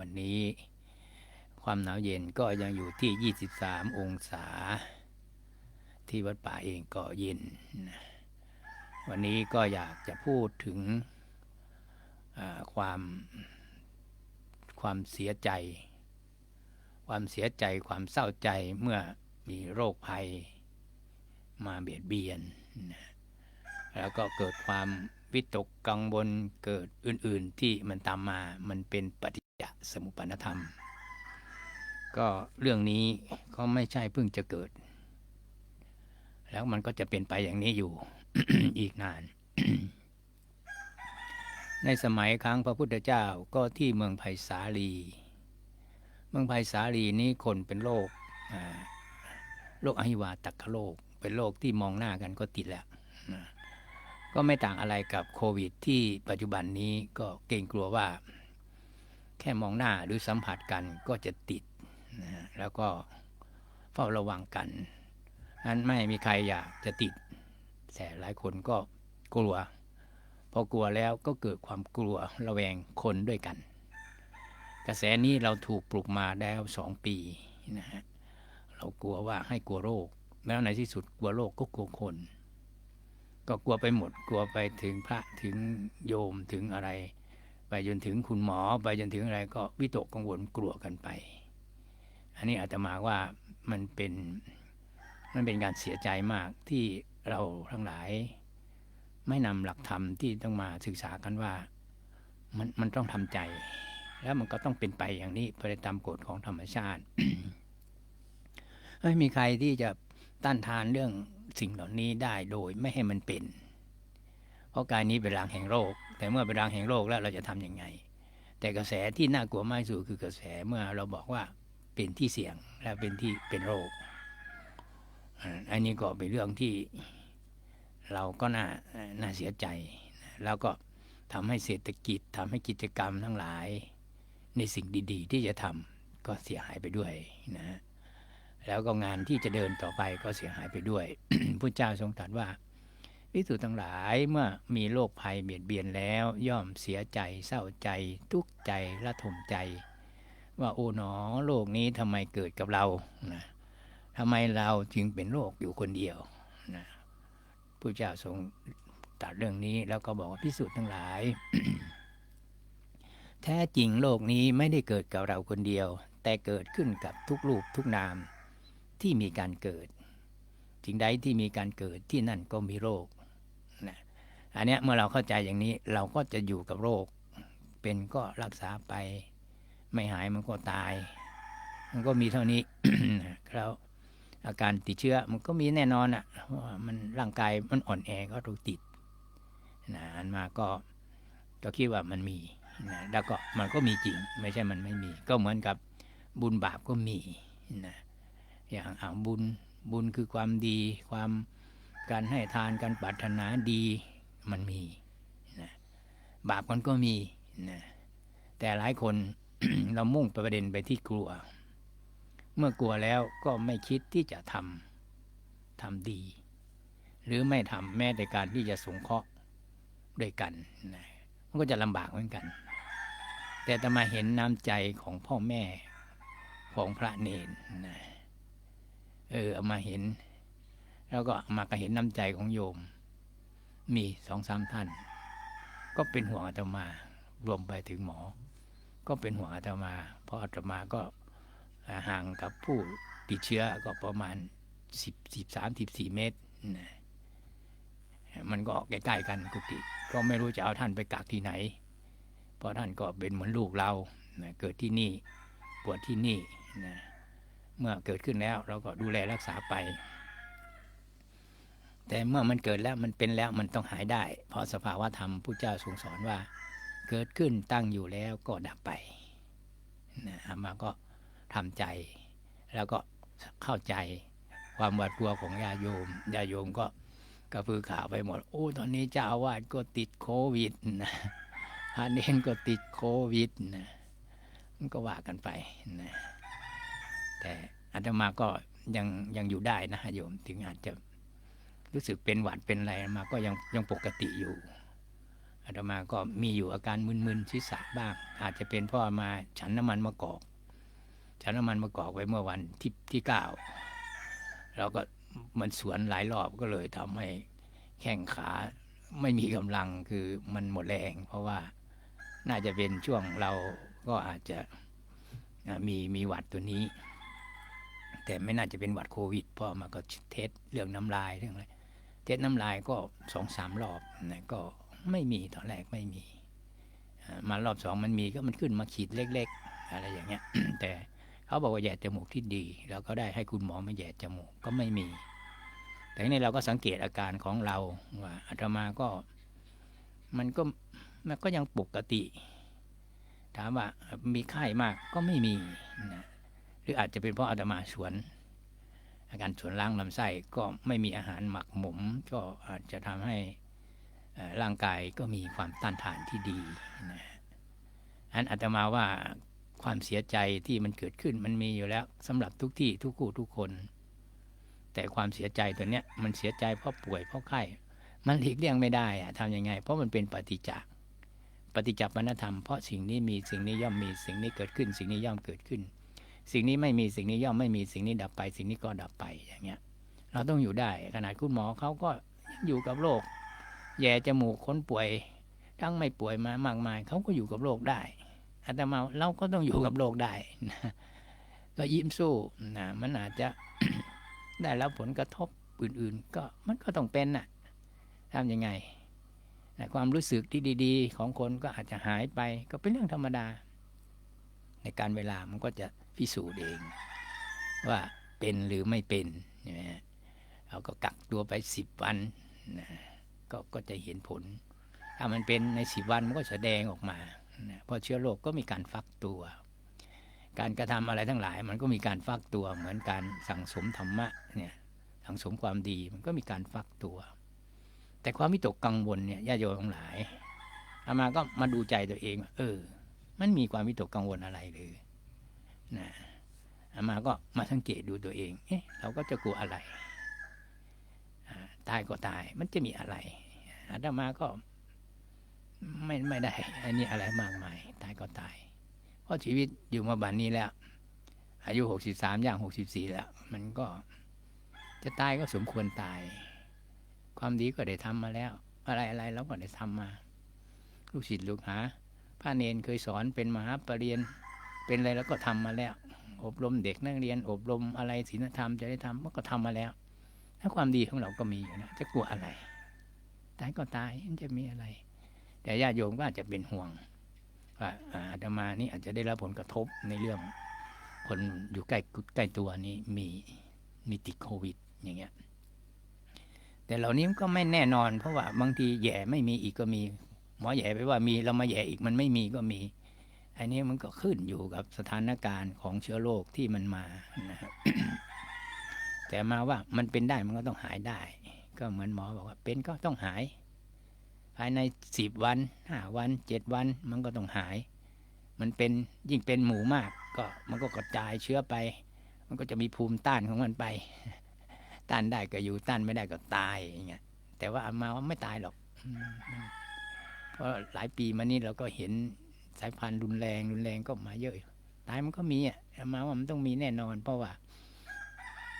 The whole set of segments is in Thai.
วันนี้ ความหนาวเย็นก็ยังอยู่ที่ 23 องศา ที่วัดป่าเองก็เย็น วันนี้ก็อยากจะพูดถึงความความเสียใจ ความเสียใจความเศร้าใจเมื่อมีโรคภัยมาเบียดเบียน แล้วก็เกิดความวิตกกังวลเกิดอื่น ๆที่มันตามมา มันเป็นปฏิ จจสมุปนธรรม ก็เรื่องนี้ก็ไม่ใช่เพิ่งจะเกิด แล้วมันก็จะเป็นไปอย่างนี้อยู่อีกนาน ในสมัยครั้งพระพุทธเจ้าก็ที่เมืองไผ่สาลี เมืองไผ่สาลีนี้คนเป็นโรคโรคอหิวาตกโรคเป็นโรคที่มองหน้ากันก็ติดแล้วนะก็ไม่ต่างอะไรกับโควิด ที่ปัจจุบันนี้ก็เกรงกลัวว่า แค่มองหน้าหรือสัมผัสกันก็จะติดนะฮะแล้วก็เฝ้าระวังกันนั้นไม่มีใครอยากจะติด แต่หลายคนก็กลัว พอกลัวแล้วก็เกิดความกลัวระแวงคนด้วยกัน กระแสนี้เราถูกปลุกมาแล้วสองปีนะฮะเรากลัวว่าให้กลัวโรค แล้วในที่สุดกลัวโรคก็กลัวคน ก็กลัวไปหมด กลัวไปถึงพระถึงโยมถึงอะไร ไปจนถึงคุณหมอไปจนถึงอะไรก็วิตกกังวลกลัวกันไป อันนี้อาตมาว่ามันเป็นมันเป็นการเสียใจมากที่เราทั้งหลาย ไม่นำหลักธรรมที่ต้องมาศึกษากันว่ามันมันต้องทำใจ แล้วมันก็ต้องเป็นไปอย่างนี้ไปตามกฎของธรรมชาติไม่มีใครที่จะต้านทานเรื่องสิ่งเหล่านี้ได้โดยไม่ให้มันเป็น เพราะกายนี้เป็นรางแห่งโรค แต่เมื่อเป็นรางแห่งโรคแล้วเราจะทำยังไง แต่กระแสที่น่ากลัวมากสุดคือกระแสเมื่อเราบอกว่าเป็นที่เสี่ยงและเป็นที่เป็นโรค อันนี้ก็เป็นเรื่องที่เราก็น่าน่าเสียใจ แล้วก็ทำให้เศรษฐกิจทำให้กิจกรรมทั้งหลาย ในสิ่งดี ๆ ที่จะทำก็เสียหายไปด้วยนะฮะแล้วก็งานที่จะเดินต่อไปก็เสียหายไปด้วยพระเจ้าทรงตรัสว่า พิสูจน์ทั้งหลายเมื่อมีโรคภัยเบียดเบียนแล้ว ย่อมเสียใจเศร้าใจ ทุกข์ใจระทมใจ ว่าโอ้หนอโรคนี้ทำไมเกิดกับเรานะทำไมเราจึงเป็นโรคอยู่คนเดียวนะพระเจ้าทรงตรัสเรื่องนี้แล้วก็บอกว่าพิสูจน์ทั้งหลาย แท้จริงโลกนี้ไม่ได้เกิดกับเราคนเดียว แต่เกิดขึ้นกับทุกรูปทุกนามที่มีการเกิดสิ่งใดที่มีการเกิดที่นั่นก็มีโรค อันเนี้ยเมื่อเราเข้าใจอย่างนี้เราก็จะอยู่กับโรค เป็นก็รักษาไป ไม่หายมันก็ตาย มันก็มีเท่านี้แล้วอาการติดเชื้อมันก็มีแน่นอนอะเพราะว่ามันร่างกายมันอ่อนแอก็ถูกติดนะอันมาก็ก็คิดว่ามันมีนะแล้วก็มันก็มีจริง ไม่ใช่มันไม่มี ก็เหมือนกับบุญบาปก็มีนะอย่างอ่าบุญบุญคือความดี ความการให้ทานการปรารถนาดี มันมีนะบาปมันก็มีนะแต่หลายคน เรามุ่งประเด็นไปที่กลัว เมื่อกลัวแล้วก็ไม่คิดที่จะทำทำดี หรือไม่ทำแม้แต่การที่จะสงเคราะห์ด้วยกันนะมันก็จะลำบากเหมือนกัน แต่จะมาเห็นน้ำใจของพ่อแม่ของพระเนนนะเออเอามาเห็น แล้วก็มาก็เห็นน้ำใจของโยม มีสองสามท่าน ก็เป็นห่วงอาตมารวมไปถึงหมอ ก็เป็นห่วงอาตมา เพราะอาตมาก็ห่างกับผู้ติดเชื้อก็ประมาณสิบสิบสามสิบสี่เมตรนะมันก็ใกล้ๆกันกุฏิก็ไม่รู้จะเอาท่านไปกักที่ไหน เพราะท่านก็เป็นเหมือนลูกเรานะเกิดที่นี่ปวดที่นี่นะเมื่อเกิดขึ้นแล้วเราก็ดูแลรักษาไป แต่เมื่อมันเกิดแล้วมันเป็นแล้วมันต้องหายได้ เพราะสภาวะธรรมพุทธเจ้าทรงสอนว่า เกิดขึ้นตั้งอยู่แล้วก็ดับไปนะอามาก็ทำใจ แล้วก็เข้าใจความหวาดกลัวของญาโยมญาโยมก็กระพือข่าวไปหมด โอ้ตอนนี้เจ้าอาวาสก็ติดโควิดนะพระเนนก็ติดโควิดนะมันก็ว่ากันไปนะแต่อาตมาก็ยังยังอยู่ได้นะโยมถึงอาจจะ รู้สึกเป็นหวัดเป็นอะไรมาก็ยังยังปกติอยู่อาตมาก็มีอยู่อาการมึนๆศีรษะบ้าง อาจจะเป็นพราะมาฉันน้ำมันมะกอก ฉันน้ำมันมะกอกไว้เมื่อวันที่ที่เก้าเราก็มันสวนหลายรอบก็เลยทำให้แข้งขาไม่มีกำลังคือมันหมดแรง เพราะว่าน่าจะเป็นช่วงเราก็อาจจะมีมีหวัดตัวนี้ แต่ไม่น่าจะเป็นหวัดโควิดเพราะมาก็เทสเรื่องน้ำลายเรื่องอะไร เทสน้ำลายก็สองสามรอบนะก็ไม่มีตอนแรกไม่มี มารอบสองมันมีก็มันขึ้นมาขีดเล็ก ๆ อะไรอย่างเงี้ย แต่เขาบอกว่าแย่จมูกที่ดี แล้วก็ได้ให้คุณหมอมาแย่จมูกก็ไม่มี แต่นี้เราก็สังเกตอาการของเราว่าอาตมาก็ มันก็มันก็ยังปกติ ถามว่ามีไข้มากก็ไม่มีนะหรืออาจจะเป็นเพราะอาตมาสวน อาการสวนล้างลำไส้ก็ไม่มีอาหารหมักหมม ก็อาจจะทำให้ร่างกายก็มีความต้านทานที่ดีนะอันอาตมาว่าความเสียใจที่มันเกิดขึ้นมันมีอยู่แล้วสำหรับทุกที่ทุกคู่ทุกคน แต่ความเสียใจตัวเนี้ยมันเสียใจเพราะป่วยเพราะไข้มันหลีกเลี่ยงไม่ได้อะทำยังไง เพราะมันเป็นปฏิจจปฏิจจปนธรรมเพราะสิ่งนี้มีสิ่งนี้ย่อมมีสิ่งนี้เกิดขึ้น สิ่งนี้ย่อมเกิดขึ้น สิ่งนี้ไม่มีสิ่งนี้ย่อมไม่มีสิ่งนี้ดับไป สิ่งนี้ก็ดับไปอย่างเงี้ย เราต้องอยู่ได้ขนาดคุณหมอเขาก็อยู่กับโรคแย่จมูกคนป่วย ทั้งไม่ป่วยมามากมายเขาก็อยู่กับโรคได้อาตมาเราก็ต้องอยู่กับโรคได้นะก็ยิ้มสู้นะมันอาจจะได้รับผลกระทบอื่นๆ ก็มันก็ต้องเป็นน่ะทำยังไงแต่ความรู้สึกที่ดี ๆ ของคนก็อาจจะหายไปก็เป็นเรื่องธรรมดา ในการเวลามันก็จะ พิสูจน์เอง ว่าเป็นหรือไม่เป็นใช่ไหมฮะเราก็กักตัวไปสิบวันนะก็ก็จะเห็นผล ถ้ามันเป็นในสิบวันมันก็แสดงออกมานะเพราะเชื้อโรคก็มีการฟักตัว การกระทำอะไรทั้งหลาย มันก็มีการฟักตัวเหมือนการสั่งสมธรรมะเนี่ยสั่งสมความดีมันก็มีการฟักตัว แต่ความวิตกกังวลเนี่ยญาติโยมทั้งหลายอามาก็มาดูใจตัวเอง เออ มันมีความวิตกกังวลอะไรหรือ นะอามาก็มาสังเกตดูตัวเอง เอ๊ะ เราก็จะกลัวอะไร ตายก็ตาย มันจะมีอะไร อาตมาก็ไม่ไม่ได้ อันนี้อะไรมากมาย ตายก็ตาย เพราะชีวิตอยู่มาบันนี้แล้ว อายุหกสิบสามย่างหกสิบสี่แล้ว มันก็จะตายก็สมควรตาย ความดีก็ได้ทำมาแล้ว อะไรอะไรเราก็ได้ทำมา ลูกศิษย์ลูกหาพระเนนเคยสอนเป็นมหาปรริญญา เป็นอะไรแล้วก็ทำมาแล้ว อบรมเด็กนักเรียน อบรมอะไรศีลธรรมจะได้ทำมันก็ทำมาแล้ว ถ้าความดีของเราก็มีอยู่นะจะกลัวอะไรตายก็ตายมันจะมีอะไร แต่ญาติโยมก็อาจจะเป็นห่วงว่าอ่าอาตมานี่อาจจะได้รับผลกระทบในเรื่อง คนอยู่ใกล้ใกล้ตัวนี้มีมีติดโควิด อย่างเงี้ยแต่เหล่านี้ก็ไม่แน่นอน เพราะว่าบางทีแย่ไม่มีอีกก็มี หมอแย่ไปว่ามีเรามาแย่อีกมันไม่มีก็มี อันนี้มันก็ขึ้นอยู่กับสถานการณ์ของเชื้อโรคที่มันมานะครับแต่มาว่ามันเป็นได้มันก็ต้องหายได้ ก็เหมือนหมอบอกว่าเป็นก็ต้องหาย ภายในสิบวันห้าวันเจ็ดวันมันก็ต้องหาย มันเป็นยิ่งเป็นหมูมาก ก็มันก็กระจายเชื้อไป มันก็จะมีภูมิต้านของมันไป ต้านได้ก็อยู่ต้านไม่ได้ก็ตายอย่างเงี้ยแต่ว่ามาว่าไม่ตายหรอกเพราะหลายปีมานี้เราก็เห็น สายพันธุ์รุนแรงรุนแรงก็มาเยอะตายมันก็มีอะมาว่ามันต้องมีแน่นอน เพราะว่า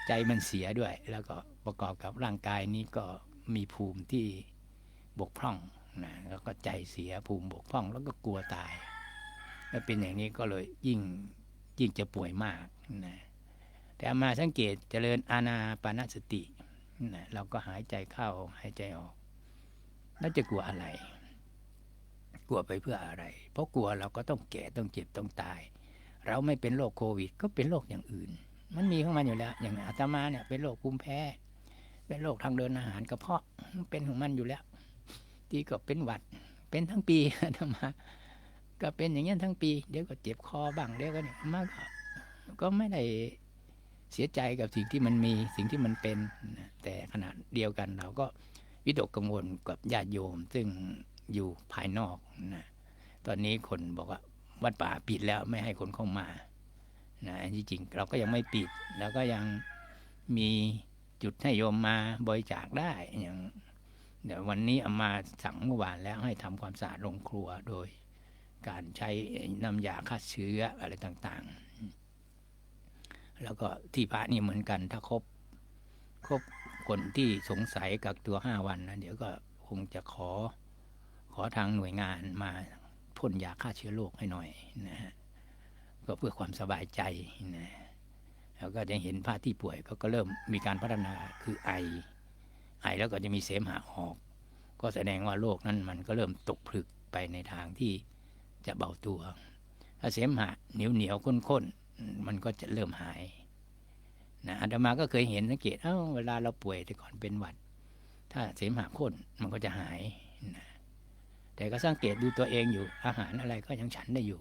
ใจมันเสียด้วย แล้วก็ประกอบกับร่างกายนี้ก็มีภูมิที่บกพร่องนะแล้วก็ใจเสียภูมิบกพร่อง แล้วก็กลัวตายแล้วเป็นอย่างนี้ก็เลยยิ่งยิ่งจะป่วยมากนะแต่อมาสังเกตเจริญอาณาปานสตินะเราก็หายใจเข้าหายใจออก แล้วจะกลัวอะไร กลัวไปเพื่ออะไร เพราะกลัวเราก็ต้องแก่ต้องเจ็บต้องตาย เราไม่เป็นโรคโควิด ก็เป็นโรคอย่างอื่น มันมีของมันอยู่แล้ว อย่างอาตมาเนี่ยเป็นโรคภูมิแพ้ เป็นโรคทางเดินอาหารกระเพาะมันเป็นของมันอยู่แล้ว ที่ก็เป็นหวัด เป็นทั้งปีอาตมา ก็เป็นอย่างนี้ทั้งปี เดี๋ยวก็เจ็บคอบ้างเดี๋ยวก็เนี่ยมาก็ก็ไม่ได้เสียใจกับสิ่งที่มันมีสิ่งที่มันเป็น แต่ขณะเดียวกันเราก็วิตกกังวลกับญาติโยม ซึ่ง อยู่ภายนอกนะตอนนี้คนบอกว่าวัดป่าปิดแล้วไม่ให้คนเข้ามานะที่จริงเราก็ยังไม่ปิด แล้วก็ยังมีจุดให้โยมมาบริจาคได้อย่างเดี๋ยววันนี้เอามาสั่งเมื่อวานแล้วให้ทำความสะอาดโรงครัวโดย การใช้น้ำยาฆ่าเชื้ออะไรต่างๆ แล้วก็ที่พระนี่เหมือนกัน ถ้าครบครบคนที่สงสัยกักตัวห้าวันนะเดี๋ยวก็คงจะขอ อทางหน่วยงานมาพ่นยาฆ่าเชื้อโรคให้หน่อยนะฮะก็เพื่อความสบายใจนะแล้วก็จะเห็นพระที่ป่วยก็ก็เริ่มมีการพัฒนาคือไอ ไอแล้วก็จะมีเสมหะออก ก็แสดงว่าโรคนั้นมันก็เริ่มตกผลึกไปในทางที่จะเบาตัว ถ้าเสมหะเหนียวเหนียวข้นๆ มันก็จะเริ่มหายนะอาตมาก็เคยเห็นสังเกต เอ้าเวลาเราป่วยแต่ก่อนเป็นหวัด ถ้าเสมหะข้นมันก็จะหายนะ แต่ก็สังเกตดูตัวเองอยู่อาหารอะไรก็ยังฉันได้อยู่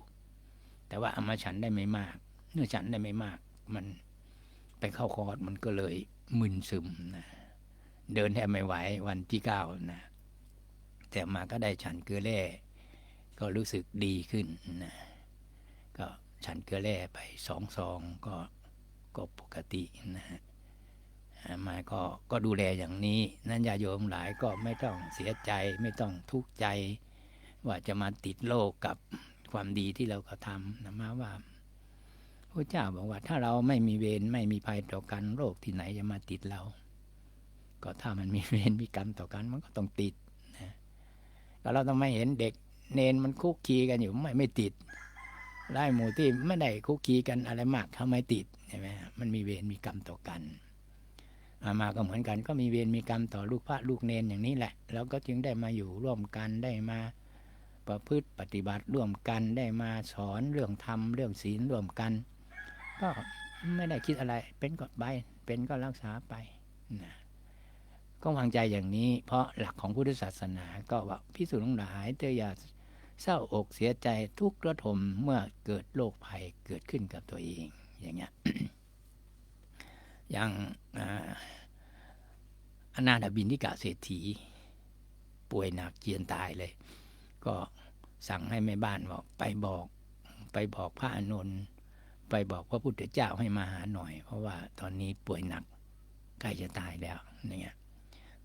แต่ว่าเอามาฉันได้ไม่มาก เมื่อฉันได้ไม่มาก มันไปเข้าคอร์สมันก็เลยมึนซึมนะเดินแทบไม่ไหววันที่เก้านะแต่มาก็ได้ฉันเกลือแร่ก็รู้สึกดีขึ้นนะก็ฉันเกลือแร่ไปสองซองก็ก็ปกตินะฮะมาก็ก็ดูแลอย่างนี้ นั่นญาโยมหลายก็ไม่ต้องเสียใจไม่ต้องทุกข์ใจ ว่าจะมาติดโรคกับความดีที่เราก็ทำนะมาว่าพระเจ้าบอกว่าถ้าเราไม่มีเวรไม่มีภัยต่อกันโรคที่ไหนจะมาติดเรา ก็ถ้ามันมีเวรมีกรรมต่อกันมันก็ต้องติดนะก็เราต้องไม่เห็นเด็กเนนมันคุกคีกันอยู่ไม่ไม่ติดไล่หมู่ที่ไม่ได้คุกคีกันอะไรมากเขาไมติดใช่ไหมมันมีเวรมีกรรมต่อกันอามาก็เหมือนกันก็มีเวรมีกรรมต่อลูกพระลูกเนนอย่างนี้แหละ แล้วก็จึงได้มาอยู่ร่วมกันได้มา ประพฤติปฏิบัติร่วมกันได้มาสอนเรื่องธรรมเรื่องศีลร่วมกัน ก็ไม่ได้คิดอะไรเป็นก็ไปเป็นก็รักษาไปนะก็วางใจอย่างนี้ เพราะหลักของพุทธศาสนาก็ว่าพิสูจน์ทั้งหลายเธออย่าเศร้าอกเสียใจทุกข์ระทมเมื่อเกิดโรคภัยเกิดขึ้นกับตัวเองอย่างเงี้ยอย่างอานาถบินทิกาเศรษฐี ป่วยหนักเจียนตายเลย ก็ สั่งให้แม่บ้านบอกไปบอก ไปบอกพระอานนท์ไปบอกพระพุทธเจ้าให้มาหาหน่อย เพราะว่าตอนนี้ป่วยหนักใกล้จะตายแล้วอย่างเงี้ย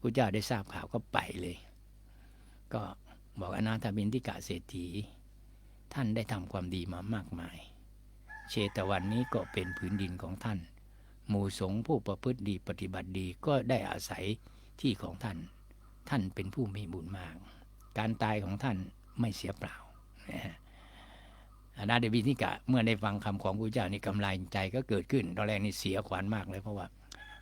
พระเจ้าได้ทราบข่าวก็ไปเลย ก็บอกอนาถบินทิกาเศรษฐี ท่านได้ทำความดีมามากมาย เชตวันนี้ก็เป็นพื้นดินของท่าน หมู่สงฆ์ผู้ประพฤติดีปฏิบัติดีก็ได้อาศัยที่ของท่าน ท่านเป็นผู้มีบุญมาก การตายของท่าน ไม่เสียเปล่านะฮะอนาถบินิกะเมื่อได้ฟังคำของพระเจ้านี่กำลังใจก็เกิดขึ้น ตอนแรกนี่เสียขวัญมากเลยเพราะว่า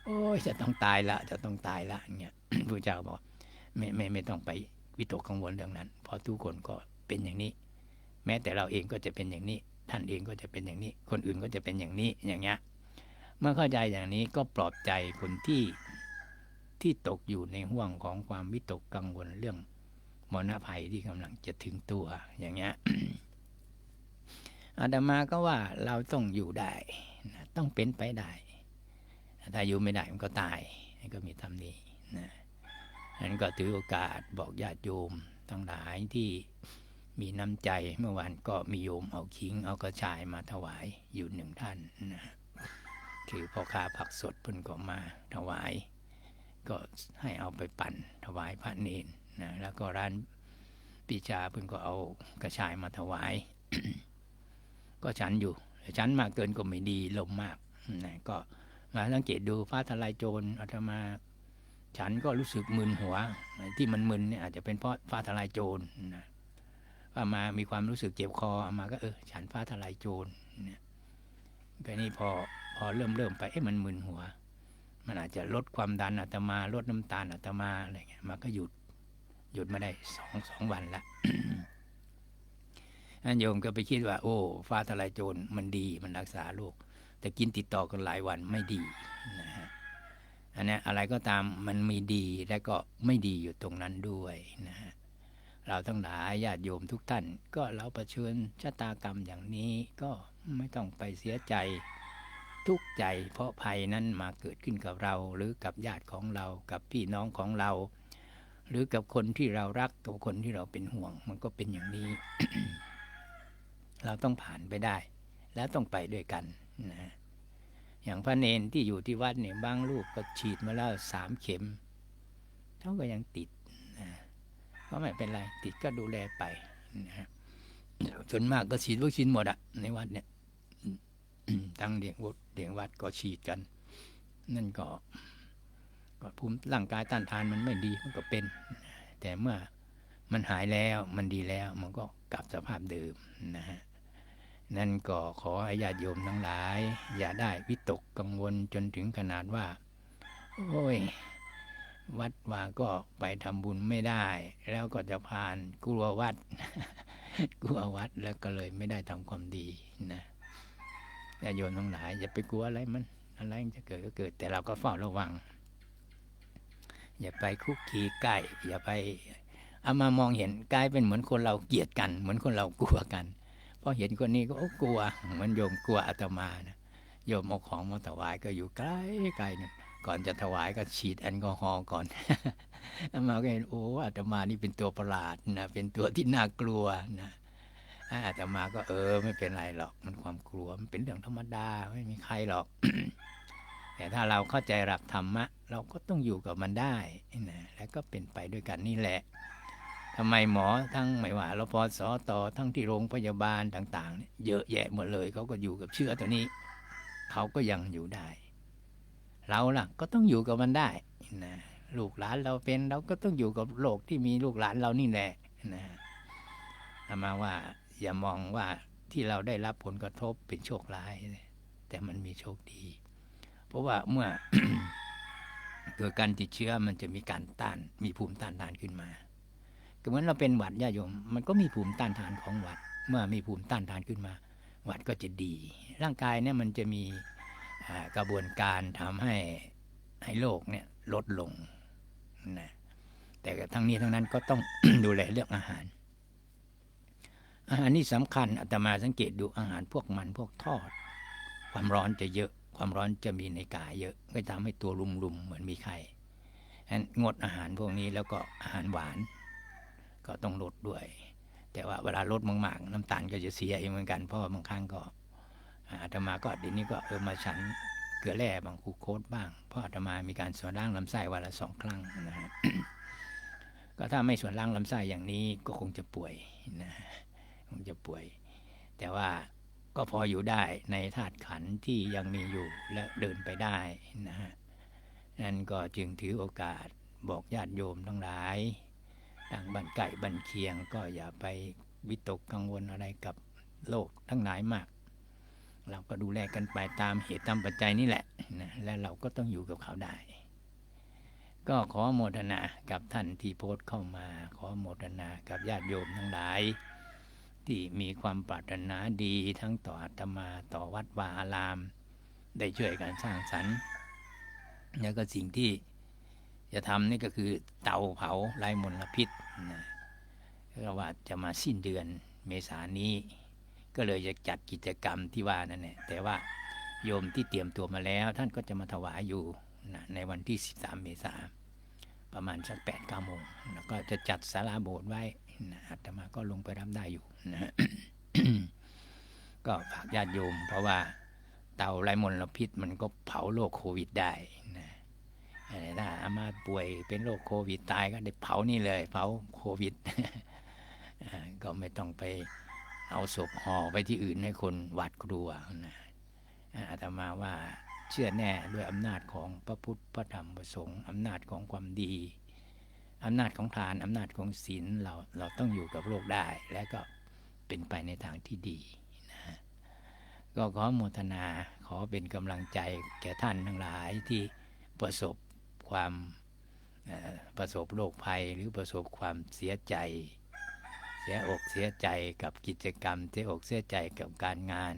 โอ้ยจะต้องตายละจะต้องตายละอย่างเงี้ยพระเจ้าบอกไม่ไม่ไม่ต้องไปวิตกกังวลเรื่องนั้น เพราะทุกคนก็เป็นอย่างนี้ แม้แต่เราเองก็จะเป็นอย่างนี้ ท่านเองก็จะเป็นอย่างนี้ คนอื่นก็จะเป็นอย่างนี้อย่างเงี้ยเมื่อเข้าใจอย่างนี้ก็ปลอบใจคนที่ที่ตกอยู่ในห่วงของความวิตกกังวลเรื่อง มรณภัยที่กำลังจะถึงตัวอย่างเงี้ยอาตมาก็ว่าเราต้องอยู่ได้นะต้องเป็นไปได้ ถ้าอยู่ไม่ได้มันก็ตายก็มีทำนี้นะนั้นก็ถือโอกาสบอกญาติโยมทั้งหลายที่มีน้ำใจเมื่อวานก็มีโยมเอาคิง เอากระชายมาถวายอยู่หนึ่งท่านนะคือพ่อค้าผักสดเพิ่นก็มาถวาย ก็ให้เอาไปปั่นถวายพระเนน นะแล้วก็ร้านปีชาเพิ่นก็เอากระชายมาถวาย ก็ฉันอยู่ฉันมากเกินก็ไม่ดีลมมากนะก็มาสังเกตดูฟ้าทลายโจรอาตมาฉันก็รู้สึกมึนหัว ที่มันมึนเนี่ยอาจจะเป็นเพราะฟ้าทลายโจรนะว่ามามีความรู้สึกเจ็บคออามาก็เออฉันฟ้าทลายโจรเนี่ยก็นี่พอพอเริ่มเริ่มไปเอ๊ะมันมึนหัว มันอาจจะลดความดันอาตมาลดน้ำตาลอาตมาอะไรเงี้ยมาก็หยุด หยุดมาได้สองสองวันละนั่นโยมก็ไปคิดว่า โอ้ ฟ้าทลายโจรมันดีมันรักษาโรคแต่กินติดต่อกันหลายวันไม่ดีนะฮะอันนี้อะไรก็ตามมันมีดีและก็ไม่ดีอยู่ตรงนั้นด้วยนะฮะเราทั้งหลายญาติโยมทุกท่าน ก็เราประเชิญชะตากรรมอย่างนี้ก็ไม่ต้องไปเสียใจทุกข์ใจ เพราะภัยนั้นมาเกิดขึ้นกับเรา หรือกับญาติของเรากับพี่น้องของเรา หรือกับคนที่เรารักกับคนที่เราเป็นห่วง มันก็เป็นอย่างนี้ เราต้องผ่านไปได้ แล้วต้องไปด้วยกันนะอย่างพระเนนที่อยู่ที่วัดเนี่ยบางลูกก็ฉีดมาแล้วสามเข็มเขาก็ยังติดนะก็ไม่เป็นไร ติดก็ดูแลไปนะส่วนมากก็ฉีดวัคซีนหมดอะในวัดเนี่ยอืมทั้งเด็กวัดเด็กวัดก็ฉีดกัน นั่นก็ ภูมิร่างกายต้านทานมันไม่ดีมันก็เป็น แต่เมื่อมันหายแล้วมันดีแล้วมันก็กลับสภาพเดิมนะฮะนั่นก็ขอให้ญาติโยมทั้งหลาย อย่าได้วิตกกังวลจนถึงขนาดว่า โอ้ย วัดว่าก็ไปทำบุญไม่ได้ แล้วก็จะผ่านกลัววัด กลัววัดแล้วก็เลยไม่ได้ทำความดีนะญาติโยมทั้งหลายอย่าไปกลัวอะไรมันอะไรจะเกิดก็เกิด แต่เราก็เฝ้าระวัง อย่าไปคุกคีใกล้อย่าไปเอามามองเห็นกลายเป็นเหมือนคนเราเกลียดกัน เหมือนคนเรากลัวกันพอเห็นคนนี้ก็โอ้กลัวมือนโยมกลัวอาตมานะโยมเอาของมาถวายก็อยู่ใกล้ไกลนะก่อนจะถวายก็ฉีดแอลกอฮอล์ก่อนอามาก็เห็นโอ้อาตมานี่เป็นตัวประหลาดนะเป็นตัวที่น่ากลัวนะอาตมาก็เออไม่เป็นไรหรอกมันความกลัวมันเป็นเรื่องธรรมดาไม่มีใครหรอก แต่ถ้าเราเข้าใจหลักธรรมะ เราก็ต้องอยู่กับมันได้นะแล้วก็เป็นไปด้วยกันนี่แหละทำไมหมอทั้งไม่ว่ารพสตทั้งที่โรงพยาบาลต่างๆเนี่ยเยอะแยะหมดเลยเขาก็อยู่กับเชื้อตัวนี้ เขาก็ยังอยู่ได้ เราล่ะก็ต้องอยู่กับมันได้นะลูกหลานเราเป็นเราก็ต้องอยู่กับโลกที่มีลูกหลานเรานี่แหละนะอามาว่าอย่ามองว่าที่เราได้รับผลกระทบเป็นโชคร้าย แต่มันมีโชคดี เพราะว่าเมื่อเกิดการติดเชื้อมันจะมีการต้าน มีภูมิต้านทานขึ้นมาก็เหมือนเราเป็นหวัดญาติโยม มันก็มีภูมิต้านทานของหวัด เมื่อมีภูมิต้านทานขึ้นมา หวัดก็จะดี ร่างกายเนี่ยมันจะมีกระบวนการทำให้ให้โรคเนี่ยลดลงนะแต่ทั้งนี้ทั้งนั้นก็ต้องดูแลเรื่องอาหาร อาหารนี่สำคัญอาตมาสังเกตดูอาหารพวกมันพวกทอด ความร้อนจะเยอะ ความร้อนจะมีในกายเยอะก็ทำให้ตัวรุมๆเหมือนมีไข้งั้นงดอาหารพวกนี้แล้วก็อาหารหวาน ก็ต้องลดด้วย แต่ว่าเวลาลดมากๆน้ำตาลก็จะเสียเองเหมือนกันเพราะบางครั้งก็อาตมาก็เดี๋ยวนี้ก็เออมาฉันเกลือแร่บางคูโคตบ้าง เพราะอาตมามีการส่วนล่างลำไส้วันละสองครั้งนะฮะก็ถ้าไม่ส่วนล่างลำไส้อย่างนี้ก็คงจะป่วยนะคงจะป่วย แต่ว่า ก็พออยู่ได้ในธาตุขันที่ยังมีอยู่และเดินไปได้นะฮะนั่นก็จึงถือโอกาสบอกญาติโยมทั้งหลายทางบันไก่บันเคียงก็อย่าไปวิตกกังวลอะไรกับโลกทั้งหลายมาก เราก็ดูแลกันไปตามเหตุตามปัจจัยนี่แหละนะและเราก็ต้องอยู่กับเขาได้ ก็ขอโมทนากับท่านที่โพสต์เข้ามา ขอโมทนากับญาติโยมทั้งหลาย ที่มีความปรารถนาดีทั้งต่ออาตมาต่อวัดวาอาราม ได้ช่วยกันสร้างสรรค์แล้วก็สิ่งที่จะทำนี่ก็คือเตาเผาไร้มลพิษนะก็ว่าจะมาสิ้นเดือนเมษายนนี้ ก็เลยจะจัดกิจกรรมที่ว่านั่นแหละแต่ว่าโยมที่เตรียมตัวมาแล้ว ท่านก็จะมาถวายอยู่นะในวันที่ 13 เมษายนประมาณสัก8 9โมงแล้วก็จะจัดศาลาโบสถ์ไว้อาตมาก็ลงไปรับได้อยู่นะก็ฝากญาติโยม เพราะว่าเตาไร้มลพิษมันก็เผาโรคโควิดได้นะถ้าอามาป่วยเป็นโรคโควิดตายก็ได้เผานี่เลย เผาโควิด ก็ไม่ต้องไปเอาศพห่อไปที่อื่นให้คนหวาดกลัวนะอาตมาว่าเชื่อแน่ด้วยอำนาจของพระพุทธพระธรรมพระสงฆ์อำนาจของความดี อำนาจของทานอำนาจของศีลเราเราต้องอยู่กับโลกได้ และก็เป็นไปในทางที่ดีนะฮะก็ขอโมทนาขอเป็นกำลังใจแก่ท่านทั้งหลายที่ประสบความประสบโรคภัยหรือประสบความเสียใจ เสียอกเสียใจกับกิจกรรม เสียอกเสียใจกับการงาน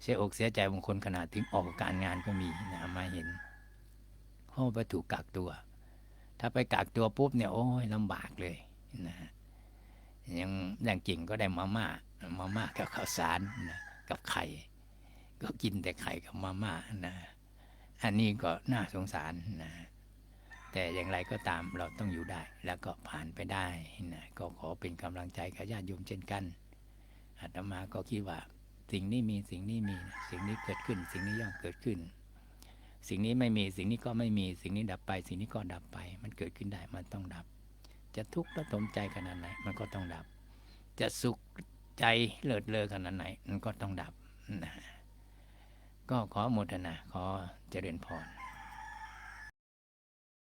เสียอกเสียใจบางคนขนาดถึงออกการงานก็มีนะมาเห็นเพราะว่าไปถูกกักตัว ถ้าไปกักตัวปุ๊บเนี่ยโอ้ยลำบากเลยนะฮะยังอย่างจริงก็ได้มาม่ามาม่ากับข้าวสารนะกับไข่ก็กินแต่ไข่กับมาม่านะอันนี้ก็น่าสงสารนะแต่อย่างไรก็ตามเราต้องอยู่ได้ แล้วก็ผ่านไปได้นะก็ขอเป็นกำลังใจกับญาติโยมเช่นกันอาตมาก็คิดว่า สิ่งนี้มีสิ่งนี้มี สิ่งนี้เกิดขึ้น สิ่งนี้ย่อมเกิดขึ้น สิ่งนี้ไม่มีสิ่งนี้ก็ไม่มีสิ่งนี้ดับไป สิ่งนี้ก็ดับไป มันเกิดขึ้นได้มันต้องดับ จะทุกข์ระทมใจขนาดไหน มันก็ต้องดับ จะสุขใจเลิศเลอขนาดไหน มันก็ต้องดับนะก็ขอโมทนาขอเจริญพร